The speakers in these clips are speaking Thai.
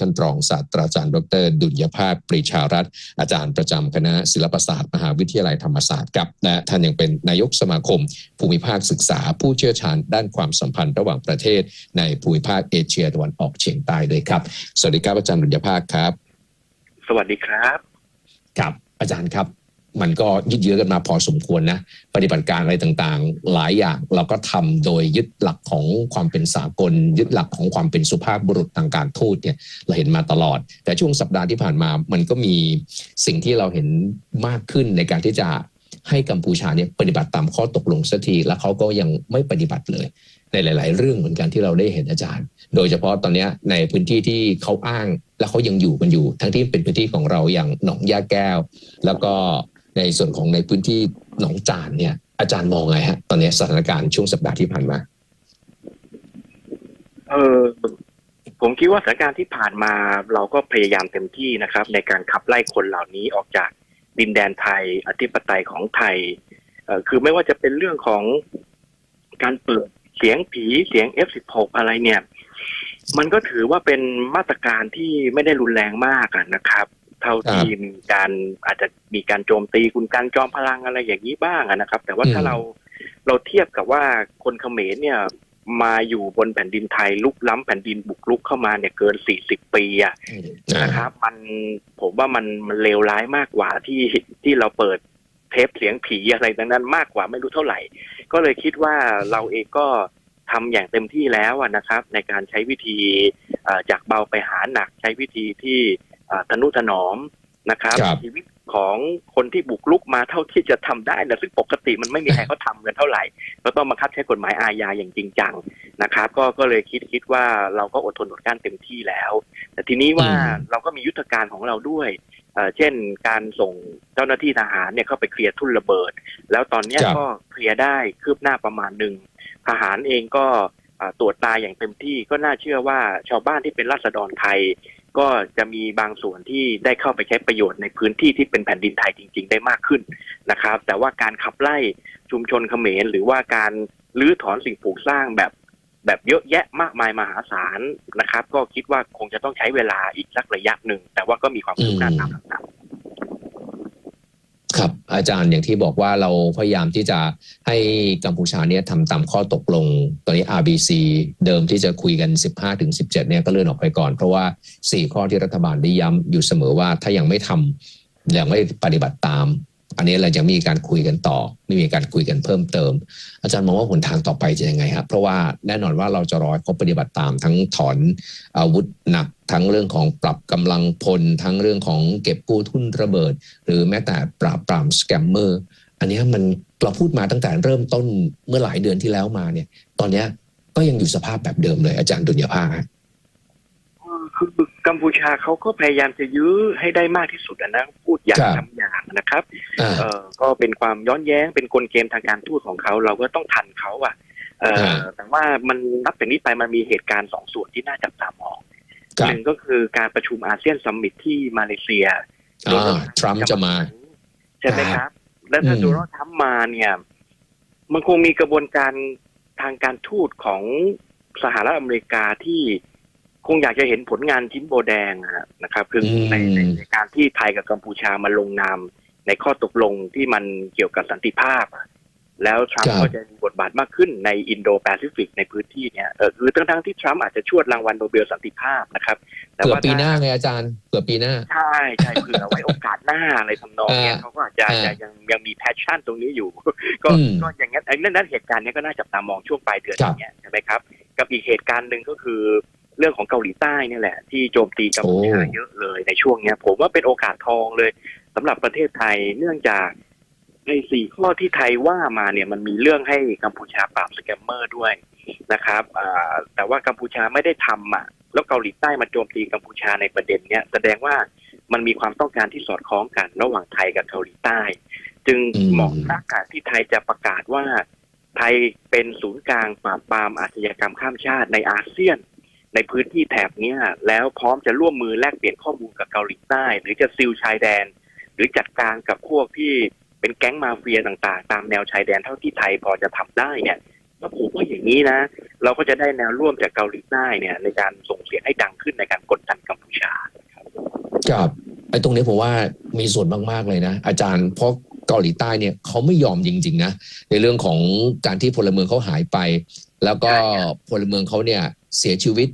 ท่านรองศาสตราจารย์ ดร ดุลยภาพปรีชารัตน์อาจารย์ประจำคณะศิลปศาสตร์ มหาวิทยาลัยธรรมศาสตร์กับและท่านยังเป็นนายกสมาคม ภูมิภาคศึกษาผู้เชี่ยวชาญด้านความสัมพันธ์ระหว่างประเทศ ในภูมิภาคเอเชียตะวันออกเฉียงใต้ด้วยครับ สวัสดีครับอาจารย์ดุลยภาพครับ สวัสดีครับ ครับอาจารย์ครับ มันก็ยืดเยื้อกันมาพอสมควรนะปฏิบัติการอะไรต่างๆ หลายอย่างเราก็ทำโดยยึดหลักของความเป็นสากล ยึดหลักของความเป็นสุภาพบุรุษทางการทูตเนี่ยเราเห็นมาตลอด แต่ช่วงสัปดาห์ที่ผ่านมามันก็มีสิ่งที่เราเห็นมากขึ้นในการที่จะให้กัมพูชาเนี่ยปฏิบัติตามข้อตกลงสักทีแล้วเขาก็ยังไม่ปฏิบัติเลยในหลาย ๆ เรื่องเหมือนกันที่เราได้เห็นอาจารย์ โดยเฉพาะตอนนี้ในพื้นที่ที่เขาอ้างและเขายังอยู่กันอยู่ ทั้งที่เป็นพื้นที่ของเราอย่างหนองยาแก้ว แล้วก็ ในส่วนของในพื้นที่หนองจานเนี่ย อาจารย์มองไงฮะ ตอนนี้สถานการณ์ช่วงสัปดาห์ที่ผ่านมาเออผมคิดว่าสถานการณ์ที่ผ่านมาเราก็พยายามเต็มที่นะครับ ในการขับไล่คนเหล่านี้ออกจากดินแดนไทย อธิปไตยของไทยเออคือไม่ว่าจะเป็นเรื่องของการเปิดเสียงผีเสียง F16 อะไรเนี่ย มันก็ถือว่าเป็นมาตรการที่ไม่ได้รุนแรงมากนะครับ เท่าที่มีการอาจจะมีการโจมตีคุณการจอมพลังอะไรอย่างนี้บ้างอะนะครับ แต่ว่าถ้าอืมเราเราเทียบกับว่าคนเขมรเนี่ยมาอยู่บนแผ่นดินไทยลุกล้ำแผ่นดินบุกลุกเข้ามาเนี่ยเกิน40ปีอะนะครับ มันผมว่ามันมันเลวร้ายมากกว่าที่ที่เราเปิดเทปเสียงผีอะไรดังนั้นมากกว่าไม่รู้เท่าไหร่ ก็เลยคิดว่าเราเองก็ทำอย่างเต็มที่แล้วอะนะครับ ในการใช้วิธีเอ่อจากเบาไปหาหนักใช้วิธีที่เอ่อ ทนุถนอมนะครับครับชีวิตของคนที่บุกลุกมาเท่าที่จะทำได้นะซึ่งปกติมันไม่มีใครเขาทำกันเท่าไหร่ ก็ต้องบังคับใช้กฎหมายอาญาอย่างจริงจังนะครับ ก็ก็เลยคิดคิดว่าเราก็อดทนอดกลั้นเต็มที่แล้ว แต่ทีนี้ว่าอืมเราก็มียุทธการของเราด้วยเอ่อเช่นการส่งเจ้าหน้าที่ทหารเนี่ยเข้าไปเคลียร์ทุ่นระเบิด แล้วตอนเนี้ยครับก็เคลียร์ได้คืบหน้าประมาณหนึ่งทหารเองก็เอ่อตรวจตาอย่างเต็มที่ก็น่าเชื่อว่าชาวบ้านที่เป็นราษฎรไทย ก็จะมีบางส่วนที่ได้เข้าไปใช้ประโยชน์ในพื้นที่ที่เป็นแผ่นดินไทยจริง ๆ ได้มากขึ้นนะครับ แต่ว่าการขับไล่ชุมชนเขมร หรือว่าการรื้อถอนสิ่งปลูกสร้างแบบแบบเยอะแยะมากมายมหาศาลนะครับ ก็คิดว่าคงจะต้องใช้เวลาอีกสักระยะหนึ่ง แต่ว่าก็มีความคืบหน้าตามลำดับ ครับอาจารย์อย่างที่บอกว่าเราพยายามที่จะให้กัมพูชาเนี่ยทำตามข้อตกลง ตอนนี้ RBC เดิมที่จะคุยกัน 15ถึง17เนี่ยก็เลื่อนออกไปก่อน เพราะว่า 4 ข้อที่รัฐบาลได้ย้ำอยู่เสมอว่าถ้ายังไม่ทำยังไม่ปฏิบัติตาม อันนี้เราจะมีการคุยกันต่อ ไม่มีการคุยกันเพิ่มเติม อาจารย์มองว่าหนทางต่อไปจะยังไงครับเพราะว่าแน่นอนว่าเราจะรอเขาปฏิบัติตามทั้งถอนอาวุธหนัก ทั้งเรื่องของปรับกำลังพล ทั้งเรื่องของเก็บกู้ทุนระเบิด หรือแม้แต่ปราบปรามสแกมเมอร์อันนี้มันเราพูดมาตั้งแต่เริ่มต้นเมื่อหลายเดือนที่แล้วมาเนี่ย ตอนนี้ก็ยังอยู่สภาพแบบเดิมเลยอาจารย์ดุลยภาคคือ กัมพูชาเขาก็พยายามจะยื้อให้ได้มากที่สุดอะนะพูดอย่างครับทำอย่างนะครับอ่าเออก็เป็นความย้อนแย้งเป็นกลเกมทางการทูตของเขาเราก็ต้องทันเขาอะเอออ่าแต่ว่ามันนับจากนี้ไปมันมีเหตุการณ์สองส่วนที่น่าจับตามองครัหบนึ่งก็คือการประชุมอาเซียนซัมมิตที่มาเลเซียอ่าทรัมป์จะมาใช่ไหมครับ แล้วถ้าอืมโดนัลด์ทรัมป์มาเนี่ย มันคงมีกระบวนการทางการทูตของสหรัฐอเมริกาที่ คงอยากจะเห็นผลงานชิ้นโบแดงอะนะครับคือในในในการที่ไทยกับกัมพูชามาลงนามในข้อตกลงที่มันเกี่ยวกับสันติภาพอะแล้วทรัมป์ก็จะมีบทบาทมากขึ้นในอินโดแปซิฟิกในพื้นที่เนี่ยเออคือทั้งทั้งๆที่ทรัมป์อาจจะชวดรางวัลโนเบลสันติภาพนะครับแต่เกือบว่าปีหน้าถ้าไงอาจารย์เกือบปีหน้า ใช่ใช่เผื่อไว้โอกาสหน้าอะไรทำนองเนี้ยอ่าเขาก็อาจจะอ่าจะยังยังมีแพชชั่นตรงนี้อยู่ ก็อืมก็อย่างนั้นไอ้นั่นนั่นเหตุการณ์เนี้ยก็น่าจับตามองช่วงปลายเดือนครับอย่างเงี้ยใช่ไหมครับ กับอีกเหตุการณ์หนึ่งก็คือ เรื่องของเกาหลีใต้เนี่ยแหละ ที่โจมตีกัมพูชาโอ้เยอะเลยในช่วงเนี้ย ผมว่าเป็นโอกาสทองเลยสำหรับประเทศไทยเนื่องจากในสี่ข้อที่ไทยว่ามาเนี่ยมันมีเรื่องให้กัมพูชาปราบสแกมเมอร์ด้วยนะครับอ่าแต่ว่ากัมพูชาไม่ได้ทำอะ แล้วเกาหลีใต้มาโจมตีกัมพูชาในประเด็นเนี้ยแสดงว่ามันมีความต้องการที่สอดคล้องกันระหว่างไทยกับเกาหลีใต้ จึงอืมเหมาะอากาศที่ไทยจะประกาศว่า ไทยเป็นศูนย์กลางปราบปรามอาชญากรรมข้ามชาติในอาเซียน ในพื้นที่แถบเนี้ยแล้วพร้อมจะร่วมมือแลกเปลี่ยนข้อมูลกับเกาหลีใต้ หรือจะซิลชายแดน หรือจัดการกับพวกที่เป็นแก๊งมาเฟียต่างๆ ตามแนวชายแดนเท่าที่ไทยพอจะทำได้เนี่ยก็ผมว่าอย่างนี้นะ เราก็จะได้แนวร่วมจากเกาหลีใต้เนี่ยในการส่งเสียงให้ดังขึ้นในการกดดันกัมพูชาครับไอ้ตรงนี้ผมว่ามีส่วนมากๆเลยนะ อาจารย์เพราะเกาหลีใต้เนี่ยเขาไม่ยอมจริง ๆ นะ ในเรื่องของการที่พลเมืองเขาหายไป แล้วก็ใช่ครับพลเมืองเขาเนี่ยเสียชีวิต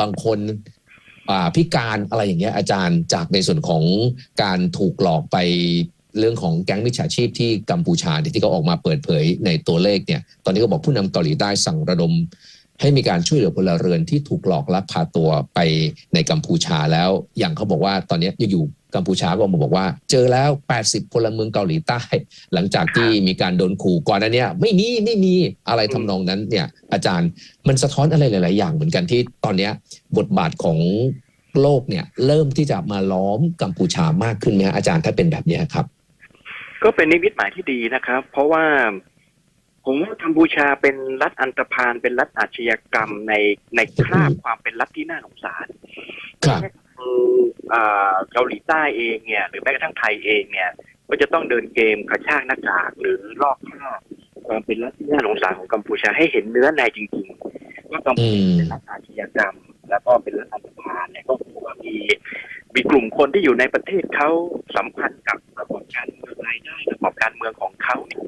บางคนพิการอะไรอย่างเงี้ยอาจารย์จากในส่วนของการถูกหลอกไปเรื่องของแก๊งมิจฉาชีพที่กัมพูชาที่เขาออกมาเปิดเผยในตัวเลขเนี่ย ตอนนี้ก็บอกผู้นำเกาหลีใต้สั่งระดม ให้มีการช่วยเหลือพลเรือนที่ถูกหลอกลักพาตัวไปในกัมพูชาแล้ว อย่างเขาบอกว่าตอนนี้อยู่กัมพูชาก็มาบอกว่า เจอแล้ว 80 พลเมืองเกาหลีใต้ หลังจากที่มีการโดนขู่ก่อนนั้นเนี่ยไม่มีไม่มีอะไรทำนองนั้นเนี่ยอาจารย์มันสะท้อนอะไรหลาย ๆ อย่างเหมือนกันที่ตอนนี้บทบาทของโลกเนี่ยเริ่มที่จะมาล้อมกัมพูชามากขึ้นไหมฮะอาจารย์ถ้าเป็นแบบนี้ครับ ก็เป็นนิมิตหมายที่ดีนะครับ เพราะว่า ผมว่ากัมพูชาเป็นรัฐอันตรพานเป็นรัฐอาชญากรรมในในคราบความเป็นรัฐที่น่าสงสารครับคืออ่าเกาหลีใต้เองเนี่ย หรือแม้กระทั่งไทยเองเนี่ย ก็จะต้องเดินเกมกระชากหน้ากากหรือลอกคราบความเป็นรัฐที่น่าสงสารของกัมพูชาให้เห็นเนื้อในจริงๆว่ากัมพูชาเป็นรัฐอาชญากรรม แล้วก็เป็นรัฐอันตรพานเนี่ยก็คือว่ามีมีกลุ่มคนที่อยู่ในประเทศเขาสัมพันธ์กับระบบการเมืองรายได้ระบบการเมืองของเขาเนี่ย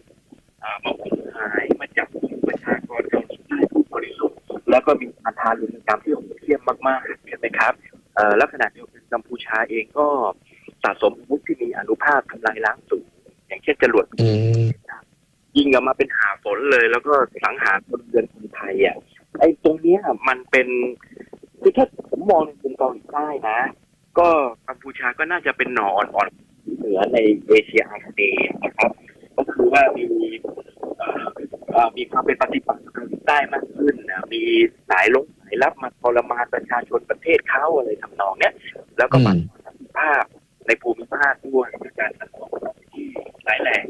อ่ามาคุม หายมาจับกลุ่มประชากรเกาหลีใต้ผู้บริสุทธิ์แล้วก็มีการทารุณกรรมที่โหดเหี้ยมมากๆเห็นไหมครับเอ่อแล้วขณะเดียวกันกัมพูชาเองก็สะสมอาวุธที่มีอนุภาพทำลายล้างสูงอย่างเช่นจรวดอืมยิงออกมาเป็นหาฝนเลย แล้วก็สังหารคนเรือนคนไทยอะไอ้ตรงเนี้ยมันเป็นคือถ้าผมมองในมุมเกาหลีใต้นะ ก็กัมพูชาก็น่าจะเป็นหนออ่อนๆเหนือในเอเชียอาคเนย์นะครับ ก็คือว่ามีเอ่อเอ่อ มีความเป็นปฏิปักษ์กับเกาหลีใต้มากขึ้นนะมีสายลงสายรับมาทรมานประชาชนประเทศเขาอะไรทำนองเนี้ยแล้วก็มาอืมสันติภาพในภูมิภาคด้วยด้วยการสังคมที่ร้ายแรง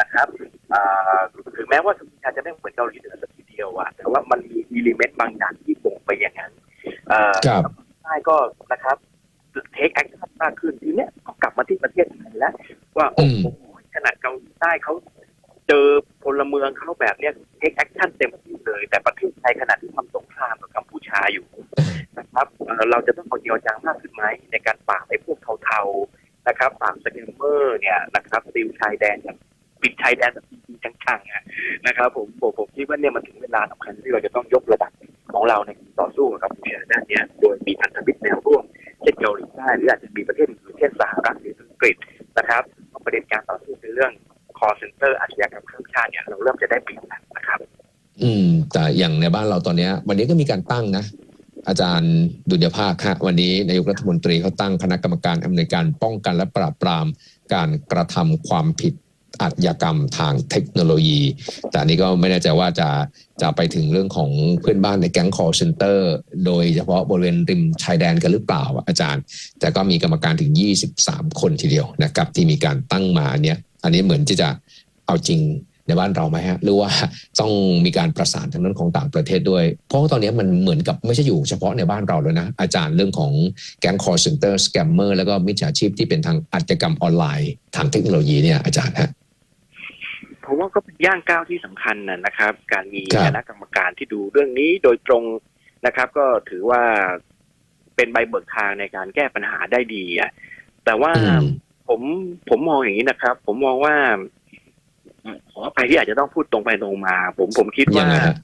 นะครับอ่าถึงแม้ว่ากัมพูชาจะไม่เหมือนเกาหลีเหนือสักทีเดียวอะแต่ว่ามันมีอิเลเมนต์บางอย่างที่บ่งไปอย่างนั้นเอ่อครับใต้ก็นะครับเทคแอคชั่นมากขึ้นทีเนี้ยก็กลับมาที่ประเทศไทยแล้ว ว่าโอ้โหขนาดเกาหลีใต้เขาเจ อพลเมืองเขาแบบเนี้ยเทคแอคชั่นเต็มที่เลย แต่ประเทศไทยขนาดที่ทำสงครามกับกัมพูชาอยู่นะครับเราจะต้อง อย่างในบ้านเราตอนนี้วันนี้ก็มีการตั้งนะ อาจารย์ดุลยภาคฮะวันนี้นายกรัฐมนตรีเขาตั้งคณะกรรมการอำนวยการป้องกันและปราบปรามการกระทำความผิดอาชญากรรมทางเทคโนโลยี แต่นี้ก็ไม่แน่ใจว่าจะจะไปถึงเรื่องของเพื่อนบ้านในแก๊ง call center โดยเฉพาะบริเวณริมชายแดนกันหรือเปล่าอาจารย์ แต่ก็มีกรรมการถึง 23 คนทีเดียวนะครับ ที่มีการตั้งมาเนี่ย อันนี้เหมือนที่จะเอาจริง ในบ้านเราไหมฮะหรือว่าต้องมีการประสานทางนั้นของต่างประเทศด้วย เพราะว่าตอนนี้มันเหมือนกับไม่ใช่อยู่เฉพาะในบ้านเราแล้วนะ อาจารย์เรื่องของแก๊ง call center scammer แล้วก็มิจฉาชีพที่เป็นทางอาชญากรรมออนไลน์ทางเทคโนโลยีเนี่ยอาจารย์ฮะผมว่าก็เป็นย่างก้าวที่สำคัญนะนะครับ การมีครับคณะกรรมการที่ดูเรื่องนี้โดยตรงนะครับ ก็ถือว่าเป็นใบเบิกทางในการแก้ปัญหาได้ดีอะแต่ว่าอืมผมผมมองอย่างนี้นะครับ ผมมองว่า ขออภัยที่อาจจะต้องพูดตรงไปตรงมา ผมผมคิดยัว่างไงฮะ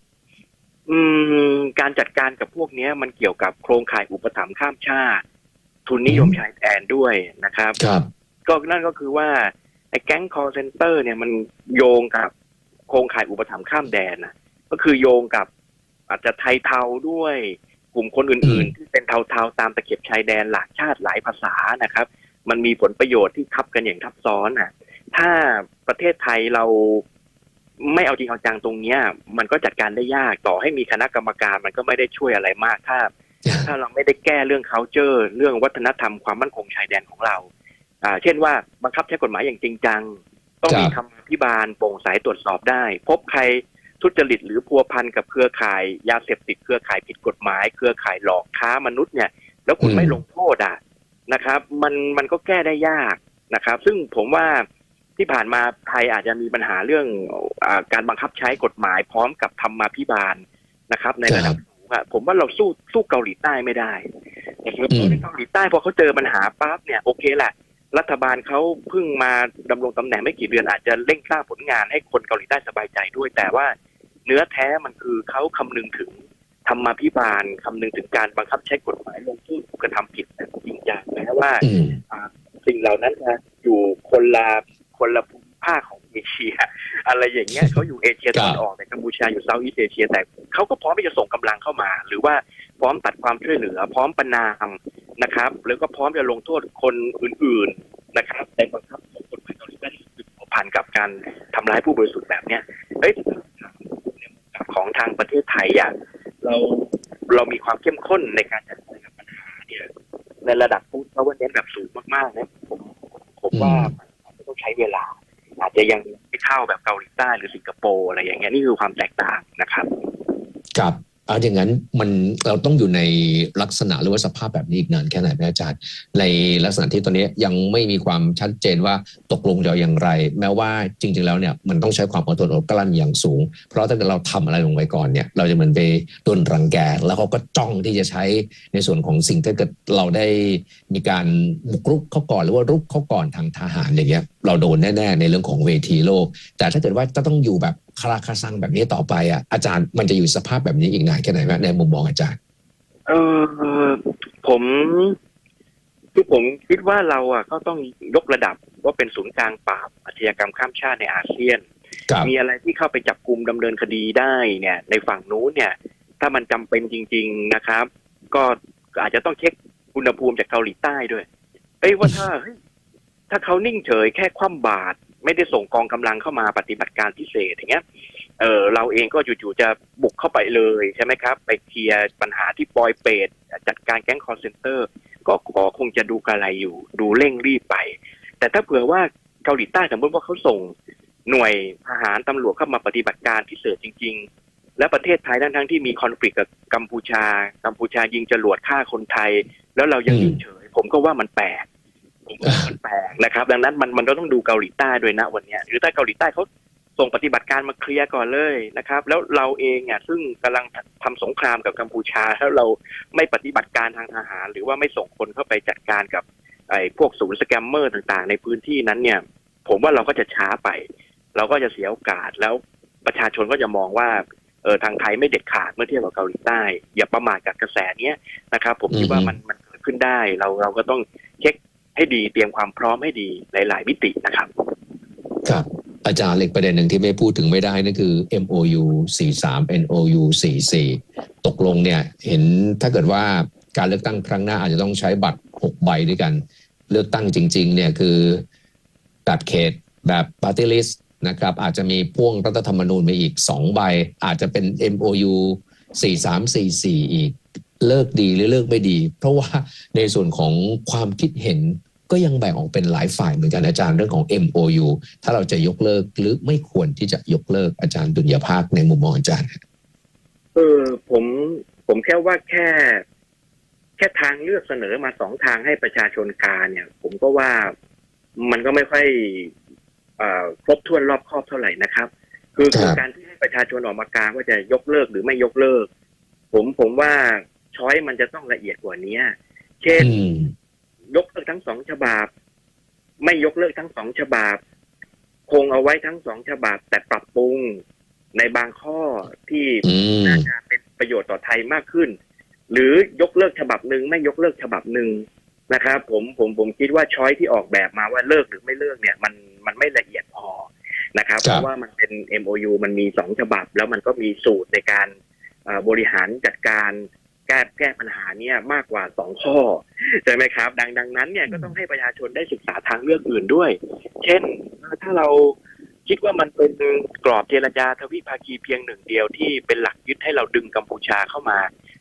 อืม การจัดการกับพวกเนี้ย มันเกี่ยวกับโครงข่ายอุปถัมภ์ข้ามชาติ ทุนนิยมอืมชายแดนด้วยนะครับ ครับ ก็นั่นก็คือว่าไอ้แก๊ง call center เนี่ยมันโยงกับโครงข่ายอุปถัมภ์ข้ามแดนนะก็คือโยงกับอาจจะไทยเทาด้วยกลุ่มคนอื่น ๆ ที่เป็นเทาๆตามตะเข็บชายแดนหลากชาติหลายภาษานะครับ มันมีผลประโยชน์ที่ทับกันอย่างทับซ้อนอะ ถ้าประเทศไทยเราไม่เอาจริงเอาจังตรงเนี้ย มันก็จัดการได้ยากต่อให้มีคณะกรรมการมันก็ไม่ได้ช่วยอะไรมากถ้า ถ้าเราไม่ได้แก้เรื่อง culture เรื่องวัฒนธรรมความมั่นคงชายแดนของเรา อ่า เช่นว่าบังคับใช้กฎหมายอย่างจริงจัง ต้องมีครับคำอธิบาลโปร่งใสตรวจสอบได้ พบใครทุจริตหรือพัวพันกับเครือข่าย ยาเสพติดเครือข่ายผิดกฎหมาย เครือข่ายหลอกค้ามนุษย์เนี่ย แล้วคุณอืมไม่ลงโทษอะนะครับ มันมันก็แก้ได้ยากนะครับ ซึ่งผมว่า ที่ผ่านมาไทยอาจจะมีปัญหาเรื่องอาการบังคับใช้กฎหมายพร้อมกับธรรมาภิบาลนะครับ ในระดับสูงอะผมว่าเราสู้สู้เกาหลีใต้ไม่ได้นะครับอืมเกาหลีใต้พอเขาเจอปัญหาปั๊บเนี่ยโอเคแหละ รัฐบาลเขาเพิ่งมาดำรงตำแหน่งไม่กี่เดือนอาจจะเร่งสร้างผลงานให้คนเกาหลีใต้สบายใจด้วย แต่ว่าเนื้อแท้มันคือเขาคำนึงถึงธรรมาภิบาลคำนึงถึงการบังคับใช้กฎหมายลงโทษผู้กระทำผิดแบบจริงจังแม้ว่าอืมสิ่งเหล่านั้นจะอยู่คนละ คนละภูมิภาคของเอเชีย อะไรอย่างเงี้ยเขาอยู่เอเชียตะวันออกแต่กัมพูชาอยู่เซาท์อีสเอเชีย แต่เขาก็พร้อมที่จะส่งกำลังเข้ามา หรือว่าพร้อมตัดความช่วยเหลือ พร้อมประนามนะครับ แล้วก็พร้อมจะลงโทษคนอื่น ๆนะครับในบังคับของกฎหมายเกาหลีใต้ที่เกี่ยวพันกับการทำร้ายผู้บริสุทธิ์แบบเนี้ยเฮ้ยในมุมกลับของทางประเทศไทยอะเราเรามีความเข้มข้นในการจัดการกับปัญหาเนี่ยในระดับฟู้ดเพราะว่าเน้นแบบสูงมากๆนะผมผมว่ามัน ต้องใช้เวลา อาจจะยังไม่เท่าแบบเกาหลีใต้หรือสิงคโปร์อะไรอย่างเงี้ยนี่คือความแตกต่างนะครับ ครับ เอาอย่างนั้นมันเราต้องอยู่ในลักษณะหรือว่าสภาพแบบนี้อีกนานแค่ไหนแม่อาจารย์ ในลักษณะที่ตอนนี้ยังไม่มีความชัดเจนว่าตกลงจะอย่างไร แม้ว่าจริง ๆ แล้วเนี่ยมันต้องใช้ความอดทนอดกลั้นอย่างสูง เพราะถ้าเกิดเราทำอะไรลงไปก่อนเนี่ยเราจะเหมือนไปโดนรังแก แล้วเขาก็จ้องที่จะใช้ในส่วนของสิ่งที่เกิดเราได้มีการบุกรุกเขาก่อนหรือว่ารุกเขาก่อนทางทหารอย่างเงี้ยเราโดนแน่ ๆ ในเรื่องของเวทีโลก แต่ถ้าเกิดว่าจะต้องอยู่แบบ คาราคาซังแบบนี้ต่อไปอะอาจารย์มันจะอยู่สภาพแบบนี้อีกนานแค่ไหนแม่ในมุมมองอาจารย์ เออผมคือผมคิดว่าเราอะก็ต้องยกระดับว่าเป็นศูนย์กลางปราบอาชญากรรมข้ามชาติในอาเซียนครับมีอะไรที่เข้าไปจับกลุ่มดำเนินคดีได้เนี่ย ในฝั่งนู้นเนี่ย ถ้ามันจำเป็นจริง ๆนะครับ ก็อาจจะต้องเช็คอุณหภูมิจากเกาหลีใต้ด้วยเอ้ยว่าถ้าเฮ้ยถ้าเขานิ่งเฉยแค่คว่ำบาตร ไม่ได้ส่งกองกำลังเข้ามาปฏิบัติการพิเศษอย่างเงี้ยเออเราเองก็จู่ๆจะบุกเข้าไปเลยใช่ไหมครับ ไปเคลียร์ปัญหาที่ปอยเปรตจัดการแก๊งคอร์เซนเตอร์ ก็ขอคงจะดูกระไรอยู่ ดูเร่งรีบไป แต่ถ้าเผื่อว่าเกาหลีใต้สมมติว่าเขาส่งหน่วยทหารตำรวจเข้ามาปฏิบัติการพิเศษจริง ๆ และประเทศไทยทั้งทั้งๆที่มีคอนฟ lict กับกัมพูชา กัมพูชายิงจรวดฆ่าคนไทย แล้วเรายังเฉย ผมก็ว่ามันแปลกผมว่ามันแปลก นะครับดังนั้นมันมันต้องดูเกาหลีใต้ด้วยนะวันนี้หรือถ้าเกาหลีใต้เขาส่งปฏิบัติการมาเคลียร์ก่อนเลยนะครับ แล้วเราเองอะซึ่งกำลังทำสงครามกับกัมพูชาแล้วเราไม่ปฏิบัติการทางทหาร หรือว่าไม่ส่งคนเข้าไปจัดการกับไอ้พวกศูนย์สแกมเมอร์ต่างๆ ในพื้นที่นั้นเนี่ย ผมว่าเราก็จะช้าไป เราก็จะเสียโอกาสแล้วประชาชนก็จะมองว่าเออทางไทยไม่เด็ดขาดเมื่อเทียบกับเกาหลีใต้ อย่าประมาทกับกระแสเนี้ยนะครับ ผมคิดว่ามันมันเกิดขึ้นได้ เราเราก็ต้องเช็ค ให้ดีเตรียมความพร้อมให้ดีหลาย ๆ มิตินะครับ ครับอาจารย์เหล็กประเด็นหนึ่งที่ไม่พูดถึงไม่ได้นั่นคือ MOU 43 NOU 44 ตกลงเนี่ย เห็นถ้าเกิดว่าการเลือกตั้งครั้งหน้าอาจจะต้องใช้บัตร 6 ใบด้วยกัน เลือกตั้งจริง ๆ เนี่ยคือแบบเขตแบบปาร์ตี้ลิสต์นะครับอาจจะมีพ่วงรัฐธรรมนูญมาอีก 2 ใบ อาจจะเป็น MOU 4344 อีก เลิกดีหรือเลิกไม่ดี เพราะว่าในส่วนของความคิดเห็นก็ยังแบ่งออกเป็นหลายฝ่ายเหมือนกันอาจารย์เรื่องของ MOU ถ้าเราจะยกเลิกหรือไม่ควรที่จะยกเลิกอาจารย์ดุลยภาคในมุมมองอาจารย์เออผมผมแค่ว่าแค่ แค่ทางเลือกเสนอมาสองทางให้ประชาชนกาเนี่ย ผมก็ว่ามันก็ไม่ค่อยเอ่อครบถ้วนรอบครอบเท่าไหร่นะครับคือครับ คือการที่ให้ประชาชนออกมากาว่าจะยกเลิกหรือไม่ยกเลิก ผมผมว่า ช้อยมันจะต้องละเอียดกว่านี้เช่นอืมยกเลิกทั้งสองฉบับ ไม่ยกเลิกทั้งสองฉบับ คงเอาไว้ทั้งสองฉบับ แต่ปรับปรุงในบางข้อที่อืมน่าจะเป็นประโยชน์ต่อไทยมากขึ้น หรือยกเลิกฉบับหนึ่งไม่ยกเลิกฉบับหนึ่งนะครับผมผมผมคิดว่าช้อยที่ออกแบบมาว่าเลิกหรือไม่เลิกเนี่ย มันมันไม่ละเอียดพอนะครับครับเพราะว่ามันเป็น MOU มันมีสองฉบับ แล้วมันก็มีสูตรในการเอ่อบริหารจัดการ แก้แก้ปัญหาเนี่ยมากกว่าสองข้อใช่ไหมครับ ดังดังนั้นเนี่ยก็ต้องให้ประชาชนได้ศึกษาทางเลือกอื่นด้วย เช่นถ้าเราคิดว่ามันเป็นกรอบเจรจาทวิภาคีเพียงหนึ่งเดียวที่เป็นหลักยึดให้เราดึงกัมพูชาเข้ามา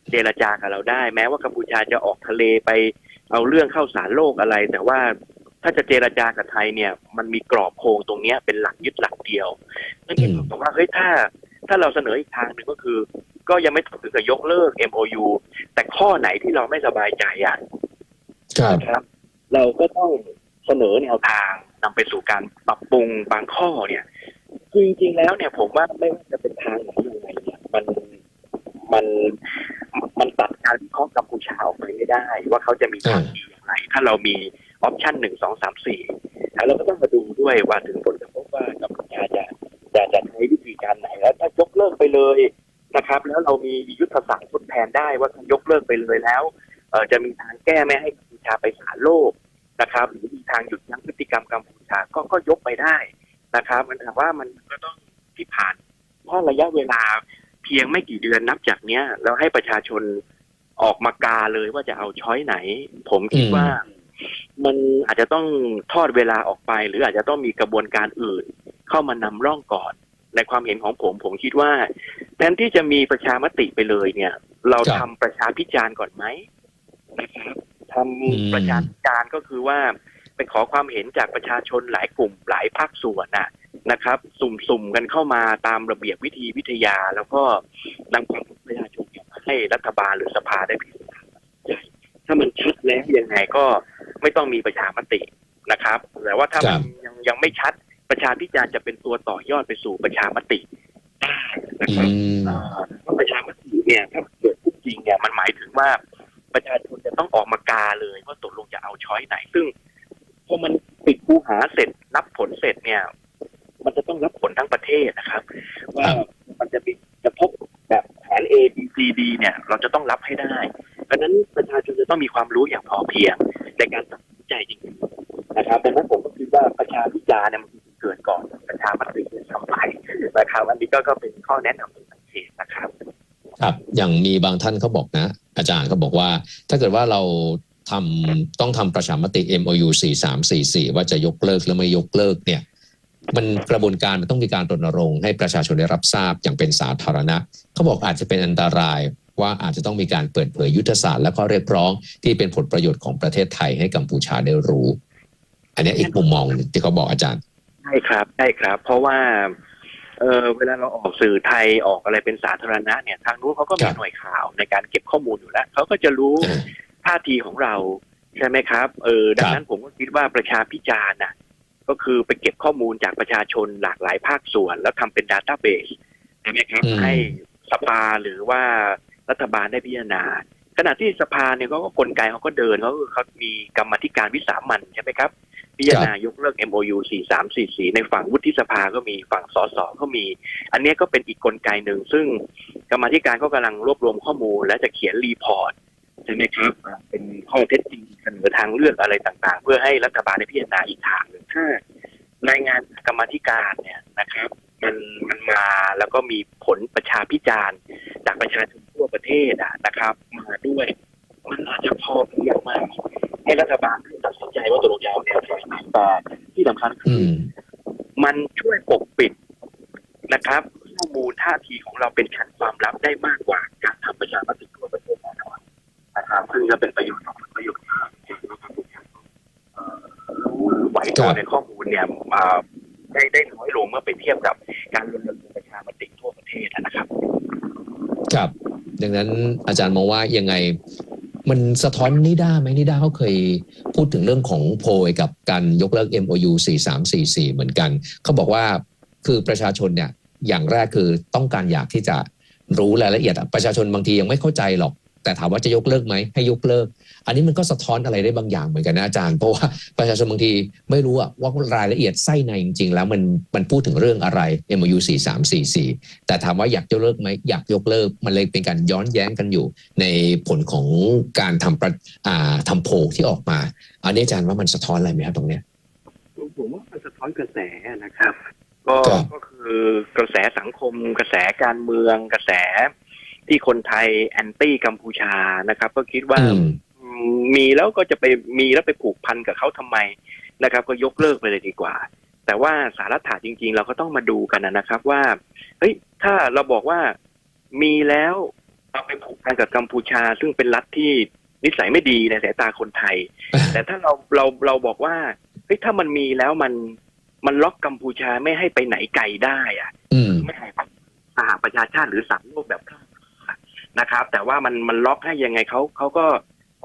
เจรจากับเราได้ แม้ว่ากัมพูชาจะออกทะเลไปเอาเรื่องเข้าสารโลกอะไร แต่ว่าถ้าจะเจรจากับไทยเนี่ย มันมีกรอบโครงตรงเนี้ยเป็นหลักยึดหลักเดียวนั่นคือบอกว่าเฮ้ยถ้า ถ้าเราเสนออีกทางหนึ่งก็คือ ก็ยังไม่ต้องถึงกับยกเลิก MOU แต่ข้อไหนที่เราไม่สบายใจอะครับนะครับเราก็ต้องเสนอแนวทางนำไปสู่การปรับปรุงบางข้อเนี่ยคือจริงๆแล้วเนี่ย ผมว่าไม่ว่าจะเป็นทางไหนยังไงเนี่ยมันมันมันตัดการวิเคราะห์กัมพูชาออกไปไม่ได้ ว่าเขาจะมีทางดีอย่างไร ถ้าเรามีออปชันหนึ่งสองสามสี่แล้วเราก็ต้องมาดูด้วยว่าถึงผลกระทบว่ากัมพูชาจะจะจะใช้วิธีการไหนแล้วถ้ายกเลิกไปเลย นะครับ แล้วเรามียุทธศาสตร์ทดแทนได้ว่าถ้ายกเลิกไปเลยแล้วเออจะมีทางแก้ไม่ให้กัมพูชาไปศาลโลกนะครับ หรือมีทางหยุดยั้งพฤติกรรมกัมพูชาก็ก็ยกไปได้นะครับ มันถามว่ามันก็ต้องที่ผ่านเพราะระยะเวลาเพียงไม่กี่เดือนนับจากเนี้ยแล้วให้ประชาชนออกมากาเลยว่าจะเอาช้อยไหน ผมคิดว่ามันอาจจะต้องทอดเวลาออกไป หรืออาจจะต้องมีกระบวนการอื่น เข้ามานำร่องก่อน ในความเห็นของผมผมคิดว่าแทนที่จะมีประชามติไปเลยเนี่ย เราทำประชาพิจารณ์ก่อนไหมนะครับทำประชาพิจารณ์ก็คือว่าไปขอความเห็นจากประชาชนหลายกลุ่มหลายภาคส่วนน่ะนะครับ สุ่มๆกันเข้ามาตามระเบียบวิธีวิทยา แล้วก็นำความประชาชนมาให้รัฐบาลหรือสภาได้พิจารณาถ้ามันชัดแล้วยังไงก็ไม่ต้องมีประชามตินะครับ แต่ว่าถ้ามันยังยังไม่ชัด ประชาพิจารณ์จะเป็นตัวต่อยอดไปสู่ประชามติได้นะครับเพราะประชามติเนี่ยถ้าเกิดขึ้นจริงเนี่ยมันหมายถึงว่าประชาชนจะต้องออกมากาเลยว่าตกลงจะเอาช้อยไหน ซึ่งพอมันปิดคูหาเสร็จรับผลเสร็จเนี่ย มันจะต้องรับผลทั้งประเทศนะครับ ว่ามันจะมีจะพบแบบแผน A B C D เนี่ย เราจะต้องรับให้ได้ เพราะนั้นประชาชนจะต้องมีความรู้อย่างพอเพียงในการตัดสินใจจริงๆนะครับดังนั้นผมก็คิดว่าประชาพิจารณ์เนี่ยมัน เกิดก่อนประชามติเนี่ยทำไปนะครับอันนี้ก็ก็เป็นข้อแนะนำสังเกตนะครับ ครับอย่างมีบางท่านเขาบอกนะ อาจารย์เขาบอกว่า ถ้าเกิดว่าเราทำต้องทำประชามติ MOU 4344 ว่าจะยกเลิกหรือไม่ยกเลิกเนี่ยมันกระบวนการมันต้องมีการรณรงค์ให้ประชาชนได้รับทราบอย่างเป็นสาธารณะ เขาบอกอาจจะเป็นอันตรายว่าอาจจะต้องมีการเปิดเผยยุทธศาสตร์และข้อเรียกร้องที่เป็นผลประโยชน์ของประเทศไทยให้กัมพูชาได้รู้ อันนี้อีกมุมมองที่เขาบอกอาจารย์ ใช่ครับใช่ครับ เพราะว่าเออเวลาเราออกสื่อไทยออกอะไรเป็นสาธารณะเนี่ยทางนู้นเขาก็มีหน่วยข่าวในการเก็บข้อมูลอยู่แล้วเขาก็จะรู้ท่าทีของเราใช่ไหมครับเออดังนั้นผมก็คิดว่าประชาพิจารณ์น่ะก็คือไปเก็บข้อมูลจากประชาชนหลากหลายภาคส่วน แล้วทำเป็นดัตต้าเบสใช่ไหมครับให้สภาหรือว่ารัฐบาลได้พิจารณา ขณะที่สภาเนี่ยเขาก็กลไกเขาก็เดินเขาเขามีกรรมธิการวิสามันใช่ไหมครับ พิจารณายกเลิก MOU 4344 ในฝั่งวุฒิสภาก็มีฝั่งสสก็มี อันนี้ก็เป็นอีกกลไกหนึ่ง ซึ่งกรรมธิการก็กำลังรวบรวมข้อมูล และจะเขียนรีพอร์ตใช่ไหมครับเป็นข้อเท็จจริงเสนอทางเลือกอะไรต่างๆ เพื่อให้รัฐบาลได้พิจารณาอีกทางหนึ่งถ้ารายงานกรรมธิการเนี่ยนะครับ มันมันมาแล้วก็มีผลประชาพิจารณ์ จากประชาชนทั่วประเทศอะนะครับ มาด้วย มันอาจจะพอเพียงมากให้รัฐบาลตัดสินใจว่าตกลงยาวแนวทางไหนแต่ที่สำคัญคือมันช่วยปกปิดนะครับข้อมูลท่าทีของเราเป็นชั้นความลับได้มากกว่าการทำประชามติทั่วประเทศแน่นอนนะครับซึ่งจะเป็นประโยชน์ต่อประโยชน์รู้ไหวตัวในข้อมูลเนี่ยมาได้ได้น้อยลงเมื่อไปเทียบกับการรณรงค์ประชามติทั่วประเทศนะครับ ครับ ดังนั้นอาจารย์มองว่ายังไง มันสะท้อนนิด้าไหมนิด้าเขาเคยพูดถึงเรื่องของโพยกับการยกเลิก MOU 4344 เหมือนกัน เขาบอกว่าคือประชาชนเนี่ยอย่างแรกคือต้องการอยากที่จะรู้รายละเอียด ประชาชนบางทียังไม่เข้าใจหรอก แต่ถามว่าจะยกเลิกไหมให้ยกเลิก อันนี้มันก็สะท้อนอะไรได้บางอย่างเหมือนกันนะอาจารย์เพราะว่าประชาชนบางทีไม่รู้ว่ารายละเอียดไส้ในจริงๆ แล้วมันมันพูดถึงเรื่องอะไร MOU 4344 แต่ถามว่าอยากยกเลิกไหมอยากยกเลิก มันเลยเป็นการย้อนแย้งกันอยู่ ในผลของการทำประอ่าทำโพที่ออกมา อันนี้อาจารย์ว่ามันสะท้อนอะไรไหมครับตรงเนี้ยผมว่ามันสะท้อนกระแสนะครับ ก็ก็คือกระแสสังคม กระแสการเมืองกระแส ที่คนไทยแอนตี้กัมพูชานะครับ ก็คิดว่ามีแล้วก็จะไปมีแล้วไปผูกพันกับเขาทำไมนะครับ ก็ยกเลิกไปเลยดีกว่า แต่ว่าสาระถาจริง ๆ เราก็ต้องมาดูกันนะครับว่าเฮ้ยถ้าเราบอกว่ามีแล้วเราไปผูกพันกับกัมพูชา ซึ่งเป็นรัฐที่นิสัยไม่ดีในสายตาคนไทย แต่ถ้าเราเราเราบอกว่าเฮ้ยถ้ามันมีแล้วมันมันล็อกกัมพูชาไม่ให้ไปไหนไกลได้อะไม่ให้สหประชาชาติหรือสังโลกแบบ นะครับ แต่ว่ามันมันล็อกให้ยังไงเขาเขาก็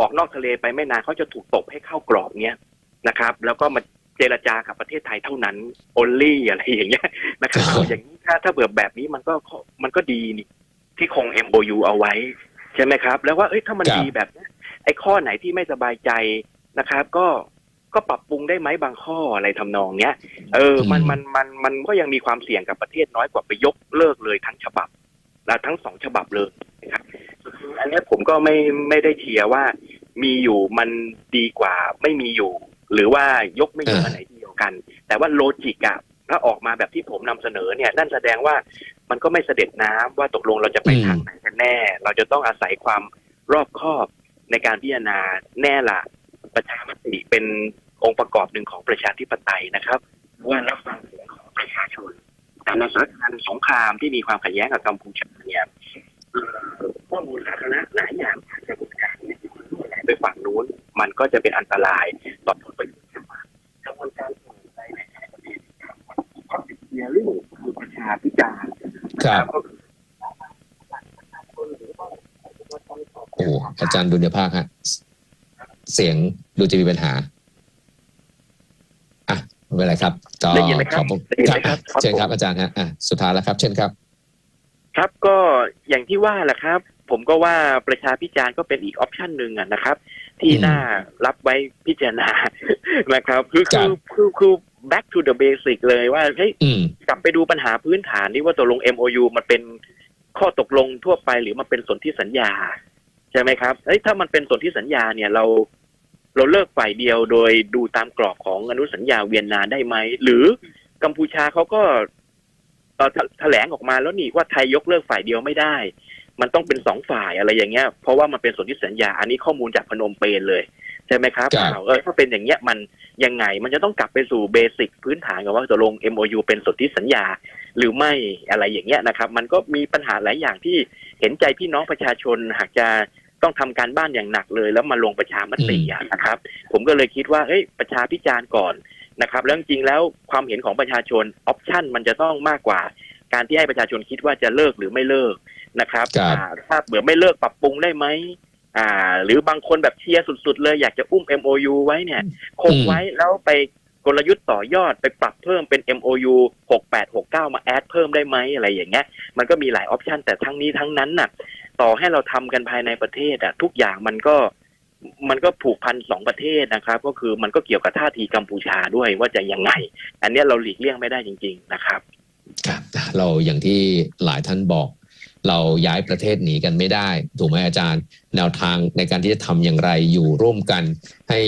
ออกนอกทะเลไปไม่นานเขาจะถูกตบให้เข้ากรอบเนี้ยนะครับ แล้วก็มาเจรจากับประเทศไทยเท่านั้น only อะไรอย่างเงี้ยนะครับครับเอาอย่างนี้ถ้าถ้าเบื่อแบบนี้มันก็มันก็ดีนี่ที่คง MOU เอาไว้ ใช่ไหมครับ แล้วว่าเอ้ยถ้ามันครับดีแบบเนี้ยไอ้ข้อไหนที่ไม่สบายใจนะครับ ก็ก็ปรับปรุงได้ไหมบางข้ออะไรทำนองเนี้ย เออ มันมันมันมันก็ยังมีความเสี่ยงกับประเทศน้อยกว่าไปยกเลิกเลยทั้งฉบับ และทั้งสองฉบับเลย นะครับอันเนี้ยผมก็ไม่ไม่ได้เชียร์ว่ามีอยู่มันดีกว่าไม่มีอยู่ หรือว่ายกไม่ยกอ่าอันไหนเดียวกัน แต่ว่าโลจิกอะถ้าออกมาแบบที่ผมนำเสนอเนี่ยนั่นแสดงว่ามันก็ไม่เสด็จน้ำว่าตกลงเราจะไปทางไหนกันแน่ เราจะต้องอาศัยความรอบคอบในการพิจารณาแน่ละประชามติเป็นองค์ประกอบหนึ่งของประชาธิปไตยนะครับว่ารับฟังเสียงของประชาชนแต่ในสถานการณ์สงครามที่มีความขัดแย้งกับกัมพูชาเนี่ยเอ่อ ข้อมูลสาธารณะหลายอย่างอาจจะกระบวนการเนี่ยไปฝั่งนู้น มันก็จะเป็นอันตรายต่อผลประโยชน์ชาวบ้านกระบวนการอื่นในในประเทศครับข้อติดเชียร์เรื่องคือประชาพิจารณ์ครับก็คือโอ้โหอาจารย์ดุลยภาคฮะเสียงดูจะมีปัญหาอะไม่เป็นไรครับก็ได้ยินไหมคขรัอบบคุณได้ยินคไหรัมบครับเชิญครับอาจารย์ฮะอะสุดท้ายแล้วครับ เชิญครับ ครับก็อย่างที่ว่าแหละครับ ผมก็ว่าประชาพิจารณ์ก็เป็นอีกออปชันหนึ่งอะนะครับ ที่อืมน่ารับไว้พิจารณานะครับ คือครัคืบอคือคือ back to the basic เลยว่าเฮ้ยอืมกลับไปดูปัญหาพื้นฐานนี่ว่าตกลง MOU มันเป็นข้อตกลงทั่วไปหรือมันเป็นสนธิสัญญา ใช่ไหมครับเฮ้ยถ้ามันเป็นสนธิสัญญาเนี่ยเราเราเลิกฝ่ายเดียวโดยดูตามกรอบของอนุสัญญาเวียนนาได้ไหม หรือกัมพูชาเขาก็เอ่อ แถแถลงออกมาแล้วนี่ว่าไทยยกเลิกฝ่ายเดียวไม่ได้ มันต้องเป็นสองฝ่ายอะไรอย่างเงี้ยเพราะว่ามันเป็นสนธิสัญญา อันนี้ข้อมูลจากพนมเปญเลยใช่ไหมครับครับอ้าวเออถ้าเป็นอย่างเงี้ยมันยังไงมันจะต้องกลับไปสู่เบสิกพื้นฐานกับว่าตกลง MOU เป็นสนธิสัญญา หรือไม่อะไรอย่างเงี้ยนะครับ มันก็มีปัญหาหลายอย่างที่เห็นใจพี่น้องประชาชนหากจะต้องทำการบ้านอย่างหนักเลย แล้วมาลงประชามติอะนะครับ ผมก็เลยคิดว่าเฮ้ยประชาพิจารณ์ก่อน นะครับแล้วจริงๆแล้วความเห็นของประชาชนออปชันมันจะต้องมากกว่า การที่ให้ประชาชนคิดว่าจะเลิกหรือไม่เลิกนะครับครับอ่าถ้าเบื่อไม่เลิกปรับปรุงได้ไหมอ่า หรือบางคนแบบเชียร์สุด ๆ เลยอยากจะอุ้ม MOU ไว้เนี่ย คงไว้แล้วไปกลยุทธ์ต่อยอดไปปรับเพิ่มเป็น MOU 6869 มาแอดเพิ่มได้ไหมอะไรอย่างเงี้ย มันก็มีหลายออปชันแต่ทั้งนี้ทั้งนั้นน่ะ ต่อให้เราทำกันภายในประเทศอะทุกอย่างมันก็ มันก็ผูกพันสองประเทศนะครับ ก็คือมันก็เกี่ยวกับท่าทีกัมพูชาด้วยว่าจะยังไง อันนี้เราหลีกเลี่ยงไม่ได้จริง ๆ นะครับครับเราอย่างที่หลายท่านบอก เราย้ายประเทศหนีกันไม่ได้ ถูกไหมอาจารย์ แนวทางในการที่จะทำอย่างไรอยู่ร่วมกัน ให้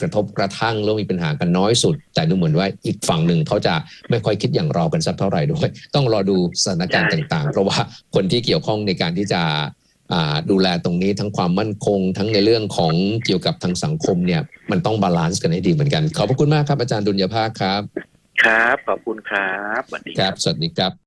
กระทบกระทั่งแล้วมีปัญหากันน้อยสุด แต่ดูเหมือนว่าอีกฝั่งหนึ่งเขาจะไม่ค่อยคิดอย่างเรากันสักเท่าไหร่ด้วย ต้องรอดูสถานการณ์ต่างๆ เพราะว่าคนที่เกี่ยวข้องในการที่จะ ดูแลตรงนี้ทั้งความมั่นคง ทั้งในเรื่องของเกี่ยวกับทางสังคมเนี่ยมันต้องบาลานซ์กันให้ดีเหมือนกัน ขอบพระคุณมากครับอาจารย์ดุลยภาคครับ ครับ ขอบคุณครับสวัสดีครับ สวัสดีครับ